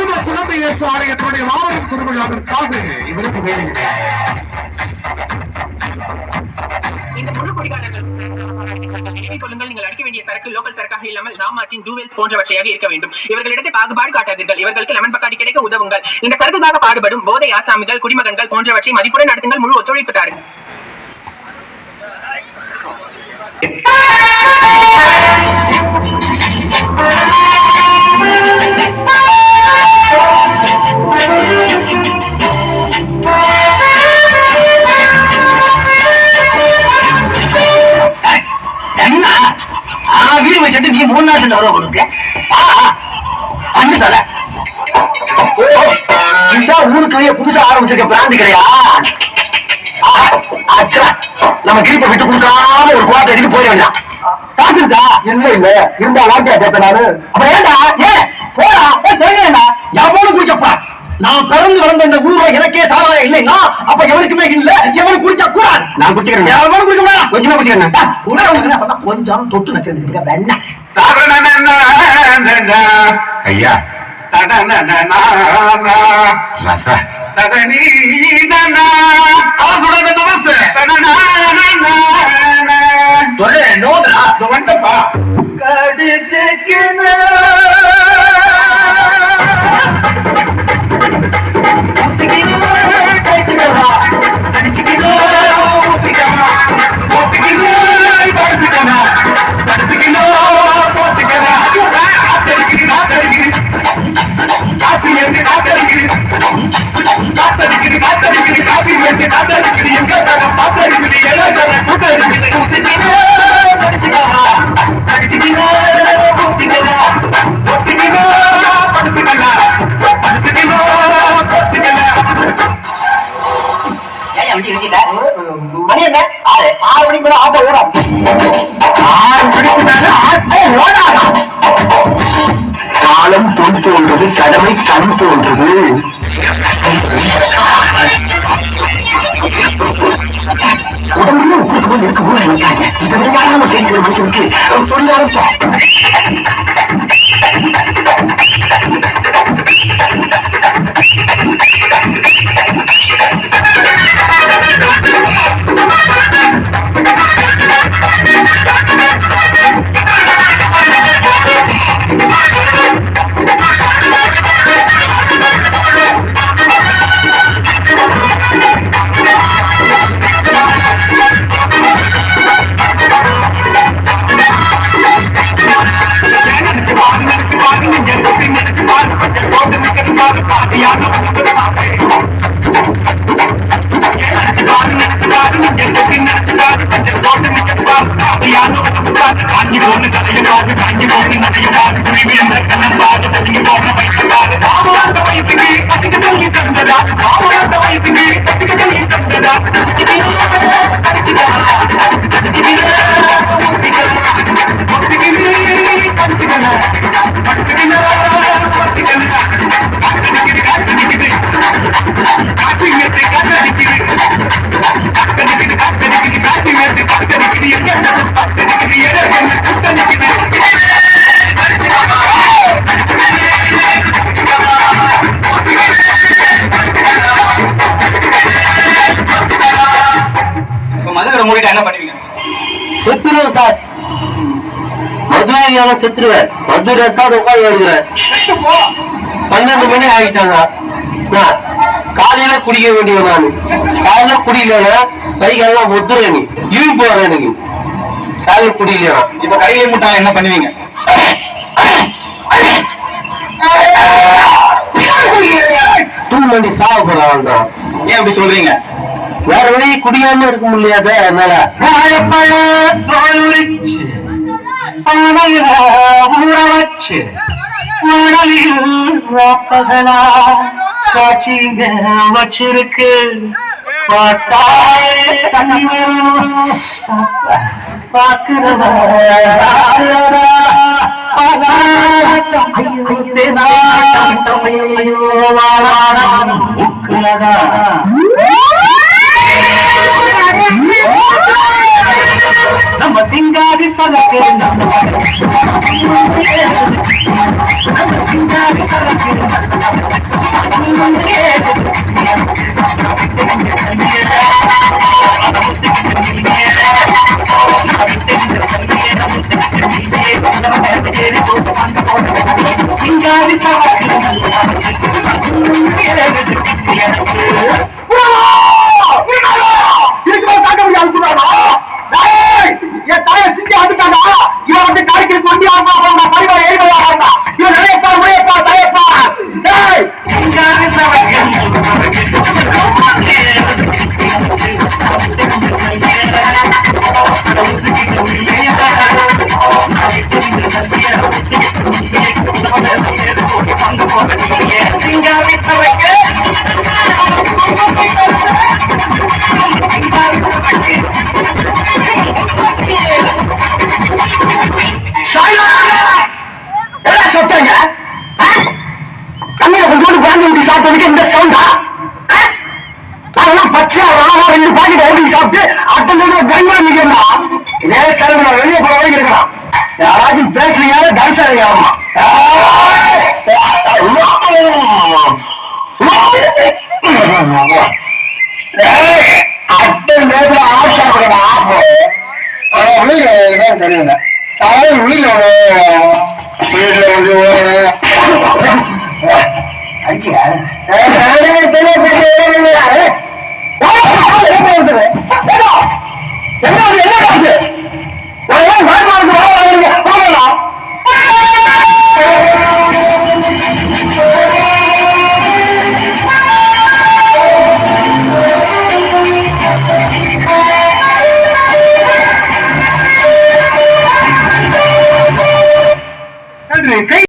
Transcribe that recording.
அற்புத குழந்தை இயேசு ஆலயத்தினுடைய மாபெரும் திருவிழாவிற்காக இவருக்கு இந்த முழு குடிகாரர்கள் நினைவில் கொள்ளுங்கள். நீங்கள் அடிக்க வேண்டிய சரக்கு லோக்கல் சரக்காக இல்லாமல் ராமாட்டின் டூவெல்ஸ் போன்றவற்றையாக இருக்க வேண்டும். இவர்களிடத்தை பாகுபாடு காட்டாதீர்கள். இவர்களுக்கு லெமன் பக்காடி கிடைக்க உதவுங்கள். இந்த சரக்குக்காக பாடுபடும் போதை ஆசாமிகள் குடிமகன்கள் போன்றவற்றை மதிப்புடன் நடத்துங்கள். முழு ஒத்துழைப்பு தாருங்கள். நீ மூணு அஞ்சு தலை. இதுதான் ஊருக்குள்ளேயே புதுசா ஆரம்பிச்சிருக்க பிராந்தி கடையா? அச்சா. நம்ம கிரிப்பை விட்டு கொடுக்காம ஒரு குவாட்டை எடுத்து போயிட வேண்டாம். பாத்துருக்கா இல்ல இல்ல? இருந்தா வாட்டியா கேட்ட நானு. அப்ப ஏண்டா? ஏன்? போடா போய் தெரியும்டா எவ்வளவு குடிச்சப்பா நான் பிறந்து வளர்ந்த இந்த ஊர்ல எனக்கே சாராயம் இல்லைன்னா அப்ப எவனுக்குமே இல்ல. எவனுக்கு குடிச்சா கூடாது. நான் குடிச்சுக்கிறேன் எவனும் குடிக்க கூடாது? கொஞ்சமா குடிச்சுக்கிறேன் கொஞ்சம் தொட்டு நச்சு வேண்டாம் ஐயா. ரச. நோதுரா வந்துப்பா. மணி ஆறு காலம் பொன் தோன்றது கடமை கண் தோன்றது. உடம்புல உப்பு இருக்கு போல நினைக்காங்க நம்ம மனுஷனுக்கு. தொழிலாளர் சார் மதுரையான செத்துருவேன். மதுரை தான் உட்காந்து எழுதுறேன் பன்னெண்டு மணி ஆகிட்டாங்க நான் காலையில குடிக்க வேண்டியவன் நானு. காலையில குடிக்கலனா கைகள்லாம் ஒத்துறேன் நீ. இழு போறேன் எனக்கு. காலையில குடிக்கலனா இப்ப கையிலே முட்டாங்க என்ன பண்ணுவீங்க? தூள் மண்டி சாவ போறான் ஏன் அப்படி சொல்றீங்க? வேற வழி குடியாம இருக்க முடியாத என்னால வாழைப்பழ தோல் உரிச்சு, Thank you. ஓடி சாப்பிட்டு அட்டை கங்கா இதே செலவு நான் வெளியே போற வரைக்கும் இருக்கலாம். யாராச்சும் பேசுறீங்க தரிசனம் நேரத்தில் தெரியல அதாவது உள்ள வீட்டுல வந்து அடிச்சியா